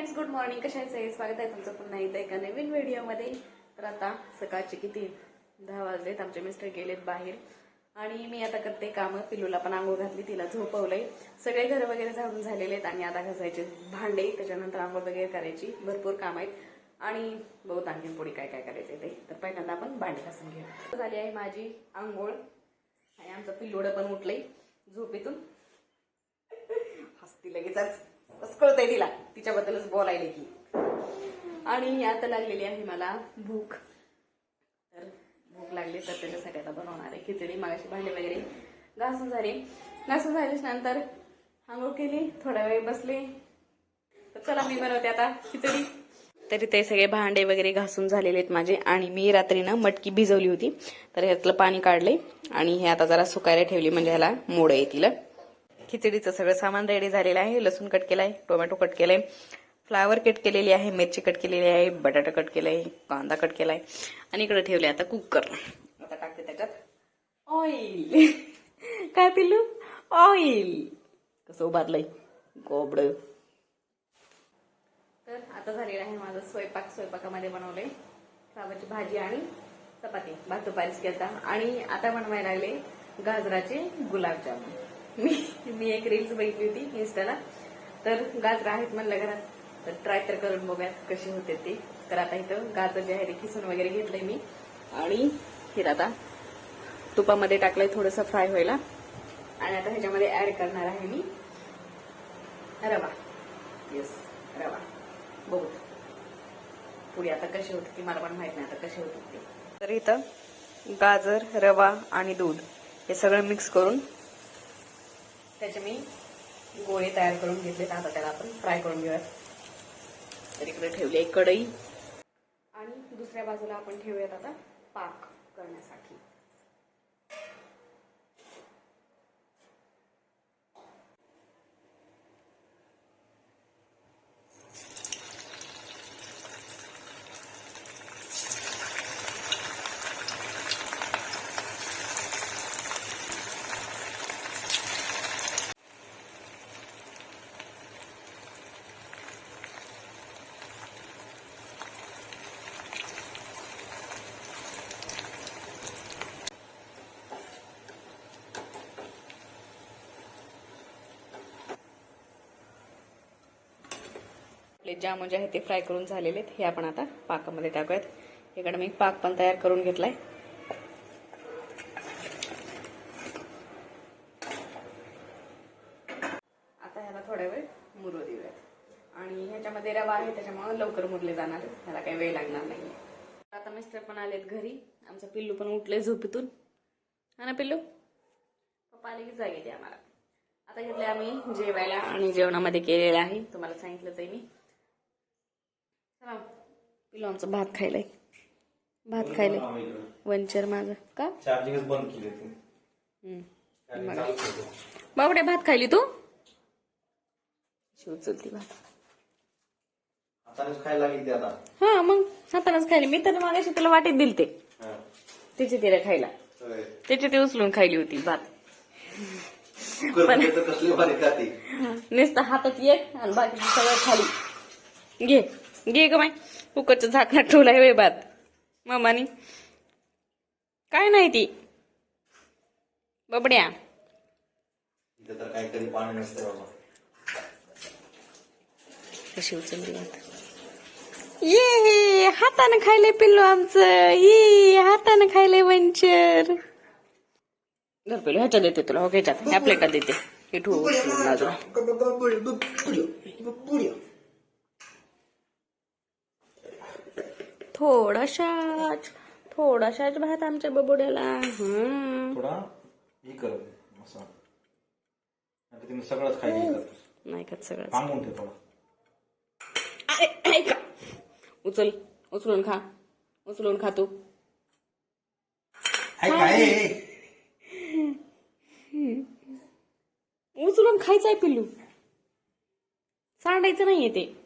Friends good morning कशाचं आहे स्वागत आहे तुमचं पुन्हा एकदा एका नवीन व्हिडिओमध्ये. तर आता सकाळचे किती? दहा वाजलेत. आमचे मिस्टर गेलेत बाहेर. आणि मी आता करते कामं. पिलूला पण आंघोळ घातली. तिला झोपवलंय. सगळे घर वगैरे झाडून झालेले आहेत. आणि आता घासायचे भांडे. त्याच्यानंतर आंघोळ वगैरे करायची. भरपूर काम आहेत. आणि बहुत आणखीन पुढे काय काय करायचंय ते. तर पहिल्यांदा आपण भांडे घासून घेऊ. झाली आहे माझी आंघोळ. आणि आमचं पिल्लोडं पण उठलंय झोपेतून. हसती लगेचच. बस कळतंय तिला तिच्याबद्दलच बोलायला की. आणि आता लागलेली आहे मला भूक. तर भूक लागली तर त्याच्यासाठी आता बनवणार आहे खिचडी मागाशी भांडे वगैरे. घासून झाले. घासून झाल्याच्यानंतर आंघोळ केली थोडा वेळ बसले. तर चला मी बनवते आता खिचडी. तरी ते सगळे भांडे वगैरे घासून झालेले आहेत माझे. आणि मी रात्रीनं मटकी भिजवली होती. तर ह्यातलं पाणी काढले. आणि हे आता जरा सुकायला ठेवली म्हणजे ह्याला मोड येतील खिचडीचं सगळं सामान रेडी झालेलं आहे लसूण कट केलाय टोमॅटो कट केलाय फ्लावर कट केलेली आहे मिरची कट केलेली आहे बटाटा कट केलाय कांदा कट केलाय. आणि इकडे ठेवले आता कुकर. आता टाकते त्याच्यात ऑइल. काय पिल्लू? ऑइल. कसं उभारलंय? गोबड. तर आता झालेलं आहे माझं स्वयंपाक. स्वयंपाकामध्ये बनवलंय फ्लावरची भाजी आणि चपाती. भात दुपारीच केलता. आणि आता बनवायला लागले गाजराचे गुलाबजामुन. मी मी एक रील्स बघितली होती इन्स्टाला तर गाजर आहेत म्हणलं घरात. तर ट्राय तर करून बघूयात कसे होते ते. तर आता इथं गाजर जे आहे ते किसून वगैरे घेतलंय मी. आणि हे आता तुपामध्ये टाकलंय थोडंसं फ्राय व्हायला. आणि आता ह्याच्यामध्ये ऍड करणार आहे मी रवा. येस रवा. बघू. पुढे आता कशी होती ती मला पण माहीत नाही आता कशी होती ते. तर इथं गाजर रवा आणि दूध हे सगळं मिक्स करून त्याचे मी गोळे तयार करून घेतलेत. आता त्याला आपण फ्राय करून घेऊयात. तर इकडे ठेवली एक कढई. आणि दुसऱ्या बाजूला आपण ठेवूयात आता पाक करण्यासाठी. आपले जामून जे आहेत ते फ्राय करून झालेले आहेत हे आपण आता पाकामध्ये टाकूयात. इकडे मी पाक पण तयार करून घेतलाय. आता ह्याला थोडा वेळ मुरू देऊयात. आणि ह्याच्यामध्ये रवा आहे त्याच्यामुळे लवकर मुरले जाणार ह्याला काही वेळ लागणार नाही आता मिस्टर पण आलेत घरी. आमचं पिल्लू पण उठले झोपेतून. हा ना पिल्लू? पप्पा आले की जागे आम्हाला आता घेतले आम्ही जेवायला आणि जेवणामध्ये केलेलं आहे. तुम्हाला सांगितलंच आहे मी. पिलो आमचं भात खायलाय. भात खायलाय. वंचर माझं. का? चार्जिंगच बंद केली ती. बाबड्या भात खायली तू? शिव चलती भात. खायला ती हा मग हातानच खायली. मी तर मागाशी तुला वाटेत दिलते हा. तिचे तिला खायला. त्याची ते उचलून खायली होती भात. खाती. नुसतं हातात एक आणि बाकी सगळं खाली. घे. घे ग माय कुकरच्या झाकणात ठेवलाय वे भात मामानी. काय नाही ती. बबड्या. इथं तर काहीतरी पाणी नसतं बाबा. कशी उचलली ये हातानं खायले पिल्लू आमचं. ये हातानं खायले वंचर. धर पिल्लू ह्याच्यात देते तुला हो ह्याच्यात. ह्या प्लेटात देते. हे ठेवू थोडाशाच थोडाशाच भात आमच्या बबुड्याला. हम्म. थोडा हे कर असं. आता तिने सगळंच खायला कर नाही का सगळं थांबून ठेव थोडा. अरे, ऐका. उचल उचलून खा. उचलून खा तू. उचलून खायचं आहे पिल्लू. सांडायचं नाहीये ते.